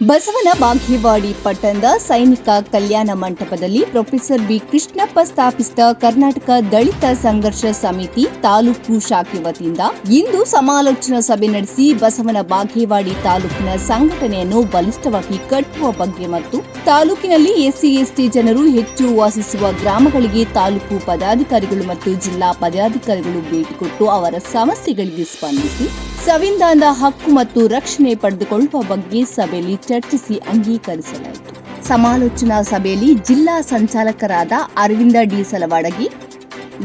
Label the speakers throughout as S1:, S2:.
S1: ಬಸವನ ಬಾಗೇವಾಡಿ ಪಟ್ಟಣದ ಸೈನಿಕ ಕಲ್ಯಾಣ ಮಂಟಪದಲ್ಲಿ ಪ್ರೊಫೆಸರ್ ಬಿ ಕೃಷ್ಣಪ್ಪ ಸ್ಥಾಪಿಸಿದ ಕರ್ನಾಟಕ ದಲಿತ ಸಂಘರ್ಷ ಸಮಿತಿ ತಾಲೂಕು ಶಾಖೆ ವತಿಯಿಂದ ಇಂದು ಸಮಾಲೋಚನಾ ಸಭೆ ನಡೆಸಿ ಬಸವನ ಬಾಗೇವಾಡಿ ತಾಲೂಕಿನ ಸಂಘಟನೆಯನ್ನು ಬಲಿಷ್ಠವಾಗಿ ಕಟ್ಟುವ ಬಗ್ಗೆ ಮತ್ತು ತಾಲೂಕಿನಲ್ಲಿ ಎಸ್ಸಿ ಎಸ್ಟಿ ಜನರು ಹೆಚ್ಚು ವಾಸಿಸುವ ಗ್ರಾಮಗಳಿಗೆ ತಾಲೂಕು ಪದಾಧಿಕಾರಿಗಳು ಮತ್ತು ಜಿಲ್ಲಾ ಪದಾಧಿಕಾರಿಗಳು ಭೇಟಿ ಕೊಟ್ಟು ಅವರ ಸಮಸ್ಯೆಗಳಿಗೆ ಸ್ಪಂದಿಸಿ ಸಂವಿಧಾನದ ಹಕ್ಕು ಮತ್ತು ರಕ್ಷಣೆ ಪಡೆದುಕೊಳ್ಳುವ ಬಗ್ಗೆ ಸಭೆಯಲ್ಲಿ ಚರ್ಚಿಸಿ ಅಂಗೀಕರಿಸಲಾಯಿತು. ಸಮಾಲೋಚನಾ ಸಭೆಯಲ್ಲಿ ಜಿಲ್ಲಾ ಸಂಚಾಲಕರಾದ ಅರವಿಂದ ಡಿ ಸಲವಾಡಗಿ,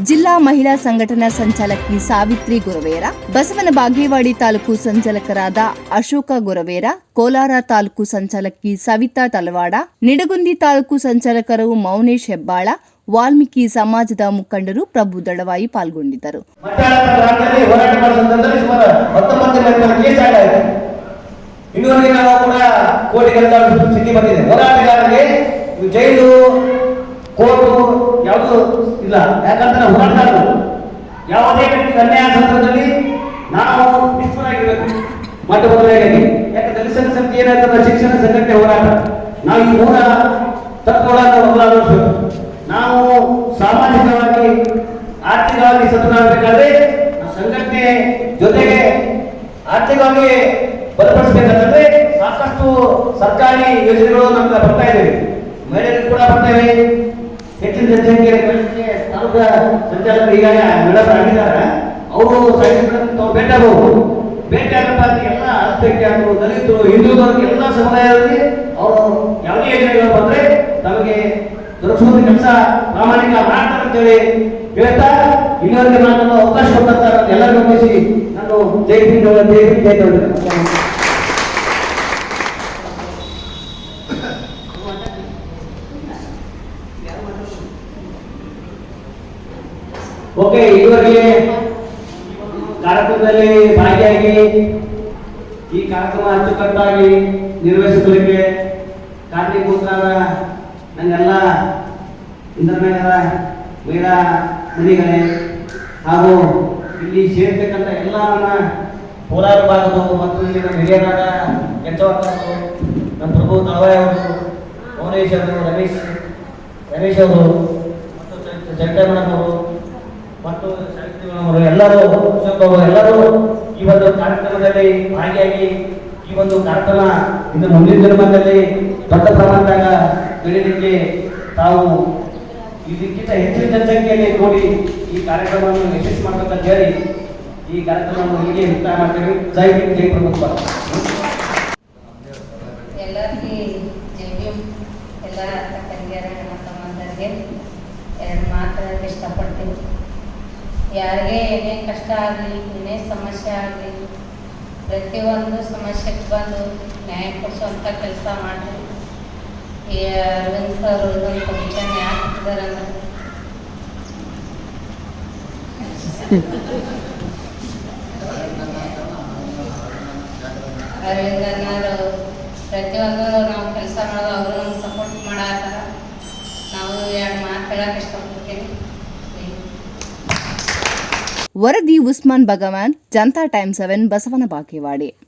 S1: ಜಿಲ್ಲಾ ಮಹಿಳಾ ಸಂಘಟನಾ ಸಂಚಾಲಕಿ ಸಾವಿತ್ರಿ ಗುರವೇರ, ಬಸವನ ಬಾಗೇವಾಡಿ ತಾಲೂಕು ಸಂಚಾಲಕರಾದ ಅಶೋಕ ಗುರವೇರ, ಕೋಲಾರ ತಾಲೂಕು ಸಂಚಾಲಕಿ ಸವಿತಾ ತಲವಾಡ, ನಿಡಗುಂದಿ ತಾಲೂಕು ಸಂಚಾಲಕರು ಮೌನೇಶ್ ಹೆಬ್ಬಾಳ, ವಾಲ್ಮೀಕಿ ಸಮಾಜದ ಮುಖಂಡರು ಪ್ರಭು ದಳವಾಯಿ ಪಾಲ್ಗೊಂಡಿದ್ದರು.
S2: ಮಂದಿ ಕೇಸ್ ಆಗಿದೆ ನಾವು ಕೂಡ ಕೋಟಿಗಳ ಸ್ಥಿತಿ ಬಂದಿದೆ. ಹೋರಾಟಗಾರರಿಗೆ ಜೈಲು, ಕೋರ್ಟು ಯಾವುದು ಇಲ್ಲ. ಯಾಕಂದ್ರೆ ಹೋರಾಟಗಾರರು ಯಾವುದೇ ವ್ಯಕ್ತಿ ಅನ್ಯಾಯ ಸಂದರ್ಭದಲ್ಲಿ ನಾವು ನಿಷ್ಫಲರಾಗಿರ್ಬೇಕು ಮೊಟ್ಟ ಮೊದಲನೇದಾಗಿ ಯಾಕಂದ್ರೆ ದಲಿತ ಸಮಿತಿ ಏನಾಗ್ತದೆ ಶಿಕ್ಷಣ ಸಂಘಟನೆ ಹೋರಾಟ. ನಾವು ಈ ಮೂಲ ತತ್ವಗಳನ್ನು ಬದಲಾಗಬೇಕು ನಾವು ಸಾಮಾಜಿಕವಾಗಿ, ಆರ್ಥಿಕವಾಗಿ ಸದೃಢ ಆಗಬೇಕಾದ್ರೆ ಸಂಘಟನೆ ಜೊತೆಗೆ ಆರ್ಥಿಕವಾಗಿ ಬಲಪಡಿಸಬೇಕಂತಂದ್ರೆ ಸಾಕಷ್ಟು ಸರ್ಕಾರಿ ಯೋಜನೆಗಳು ನಮ್ಗೆ ಬರ್ತಾ ಇವೆ ಮಹಿಳೆಯರಿಗೆ ಕೂಡ ಬರ್ತಾ ಇವೆ. ಹೆಚ್ಚಿನ ಜನಸಂಖ್ಯೆ ತಾಲೂಕು ಸಂಚಾಲಕರು ಈಗ ಮೇಡಮ್ ಆಗಿದ್ದಾರೆ. ಅವರು ಸಾಹಿತ್ಯ ತಾವು ಭೇಟಿ ಆಗಬಹುದು ಭೇಟಿ ಆಗಪ್ಪ ಎಲ್ಲ ಅಲ್ಪಸಂಖ್ಯಾತರು ದಲಿತರು ಹಿಂದುಳಿದವರು ಎಲ್ಲ ಸಮುದಾಯದಲ್ಲಿ ಅವರು ಯಾವುದೇ ಯೋಜನೆಗಳು ಬಂದ್ರೆ ತಮಗೆ ದೊರಕಿಸುವ ಕೆಲಸ ಪ್ರಾಮಾಣಿಕ ಮಾಡ್ತಾರೆ ಅಂತೇಳಿ ಹೇಳ್ತಾ ಇನ್ನೊಂದು ಮಾತನ್ನು ಅವಕಾಶ ಕೊಟ್ಟಂತ ಎಲ್ಲರಿಗೂ ಗಮನಿಸಿ ನಾನು ಜೈ ಜೈಸಿಂಗ್ ಜೈ. ಓಕೆ, ಇದುವರೆಗೆ ಕಾರ್ಯಕ್ರಮದಲ್ಲಿ ಭಾಗಿಯಾಗಿ ಈ ಕಾರ್ಯಕ್ರಮ ಅಚ್ಚುಕಟ್ಟಾಗಿ ನಿರ್ವಹಿಸಲಿಕ್ಕೆ ಕಾರಣೀಭೂತರಾದ ನನ್ನೆಲ್ಲ ಇಂದ್ರನಗರ ವೀರ ಮನಿಗಳೇ ಹಾಗೂ ಇಲ್ಲಿ ಸೇರ್ತಕ್ಕಂಥ ಎಲ್ಲ ನನ್ನ ಕೋಲಾರ ಭಾಗದವರು ಮತ್ತು ಇಲ್ಲಿ ನಮ್ಮ ಹಿರಿಯರಾದ ಕೆಂಚವಕ್ಕವರು ನಮ್ಮ ಪ್ರಭು ತಳವಾಯ ಅವರು ಭುವನೇಶ್ ಅವರು, ರಮೇಶ್ ರಮೇಶ್ ಅವರು, ಮತ್ತು ಜಗಡೇಮಣನ್ ಅವರು, ಮತ್ತು ಸಾವಿತ್ರಿ ಮೇಡಮ್ ಅವರು ಎಲ್ಲರೂ ಎಲ್ಲರೂ ಈ ಒಂದು ಕಾರ್ಯಕ್ರಮದಲ್ಲಿ ಭಾಗಿಯಾಗಿ ಈ ಒಂದು ಕಾರ್ಯಕ್ರಮ ಇನ್ನು ಮುಂದಿನ ಜನ್ಮದಲ್ಲಿ ದೊಡ್ಡ ಪ್ರಮಾಣದಾಗ ಬೆಳೀಲಿಕ್ಕೆ ತಾವು ಇದಕ್ಕಿಂತ ಹೆಚ್ಚಿನ ಜನಸಂಖ್ಯೆಯಲ್ಲಿ ಕೂಡಿ ಈ ಕಾರ್ಯಕ್ರಮವನ್ನು ಯಶಸ್ವಿ ಮಾಡ್ಬೇಕಂತ ಹೇಳಿ ಈ ಕಾರ್ಯಕ್ರಮವನ್ನು ಹೀಗೆ ಮುಕ್ತಾಯ ಮಾಡ್ತೇವೆ. ಜೈ ಹಿಂದ್, ಜೈ ಪ್ರಮುಖ
S3: ಎಲ್ಲರಿಗೆ ಜೈ ಭೀಮ್ ಎಲ್ಲ ಎರಡು ಮಾತಾಡಕ್ಕೆ ಇಷ್ಟಪಡ್ತೀನಿ. ಯಾರಿಗೆ ಏನೇ ಕಷ್ಟ ಆಗಲಿ, ಏನೇ ಸಮಸ್ಯೆ ಆಗಲಿ, ಪ್ರತಿಯೊಂದು ಸಮಸ್ಯೆಗೆ ಬಂದು ನ್ಯಾಯ ಕೊಡಿಸುವಂಥ ಕೆಲಸ ಮಾಡಿ ಅರವಿಂದ್ ಸರ್ ಕಮಿಷನ್ ಯಾಕೆ ಹಾಕಿದ್ದಾರೆ ಅಂದ್ರೆ ಅರವಿಂದ್ ಅಣ್ಣರು ಪ್ರತಿಯೊಂದು ನಾವು ಕೆಲಸ ಮಾಡೋದು ಅವರು ನಮ್ಗೆ ಸಪೋರ್ಟ್ ಮಾಡತ್ತಾರ ನಾವು ಎರಡು ಮಾತು ಹೇಳಕ್ಕೆ ಇಷ್ಟಪಡ್ತೀನಿ.
S1: ವರದಿ ಉಸ್ಮಾನ್ ಭಗವಾನ್, ಜನತಾ ಟೈಮ್ ಸೆವೆನ್ ಬಸವನ ಬಾಗೇವಾಡಿ.